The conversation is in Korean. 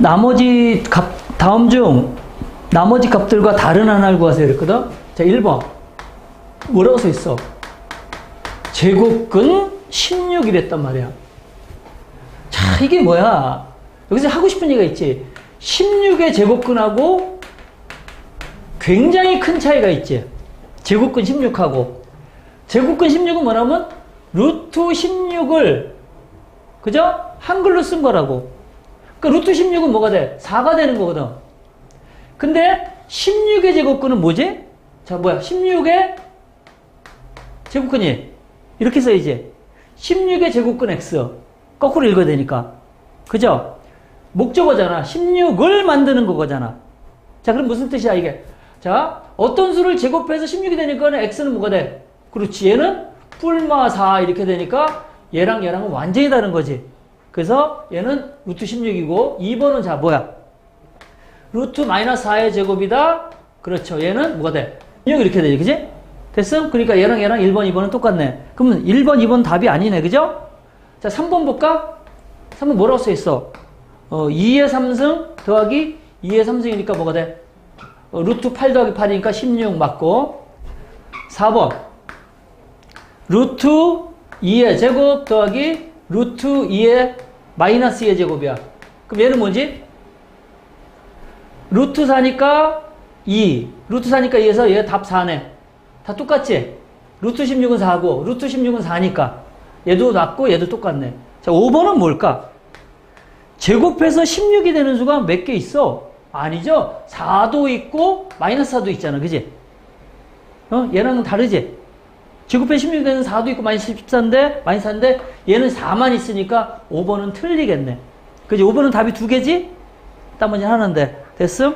나머지 값, 다음 중 나머지 값들과 다른 하나를 구하세요. 이랬거든? 자, 1번. 뭐라고 써 있어? 제곱근 16이랬단 말이야. 자, 이게 뭐야? 여기서 하고 싶은 얘기가 있지. 16의 제곱근하고 굉장히 큰 차이가 있지. 제곱근 16하고. 제곱근 16은 뭐냐면, 루트 16을, 그죠? 한글로 쓴 거라고. 그 루트 16은 뭐가 돼? 4가 되는 거거든. 근데 16의 제곱근은 뭐지? 자, 뭐야? 16의 제곱근이 이렇게 써야지. 16의 제곱근 x. 거꾸로 읽어야 되니까. 그죠? 목적어잖아. 16을 만드는 거잖아. 자, 그럼 무슨 뜻이야, 이게? 자, 어떤 수를 제곱해서 16이 되니까 x는 뭐가 돼? 그렇지. 얘는 뿔마 4 이렇게 되니까 얘랑 얘랑은 완전히 다른 거지. 그래서 얘는 루트 16이고 2번은 자 뭐야? 루트 마이너스 4의 제곱이다. 그렇죠. 얘는 뭐가 돼? 16 이렇게 되지. 그지? 됐음? 그러니까 얘랑 얘랑 1번, 2번은 똑같네. 그러면 1번, 2번 답이 아니네. 그죠? 자, 3번 볼까? 3번 뭐라고 써 있어? 어, 2의 3승 더하기 2의 3승이니까 뭐가 돼? 어, 루트 8 더하기 8이니까 16 맞고 4번 루트 2의 제곱 더하기 루트 2의 마이너스 2의 제곱이야. 그럼 얘는 뭐지? 루트 4니까 2, 루트 4니까 2에서 얘 답 4네. 다 똑같지? 루트 16은 4고, 루트 16은 4니까. 얘도 낮고 얘도 똑같네. 자, 5번은 뭘까? 제곱해서 16이 되는 수가 몇 개 있어? 아니죠? 4도 있고, 마이너스 4도 있잖아. 그지? 어? 얘랑은 다르지? 16이 되는 4도 있고, 마이너스 14인데, 마이너스 4인데, 얘는 4만 있으니까 5번은 틀리겠네. 그지? 5번은 답이 두 개지? 딱 먼저 하는데. 됐음?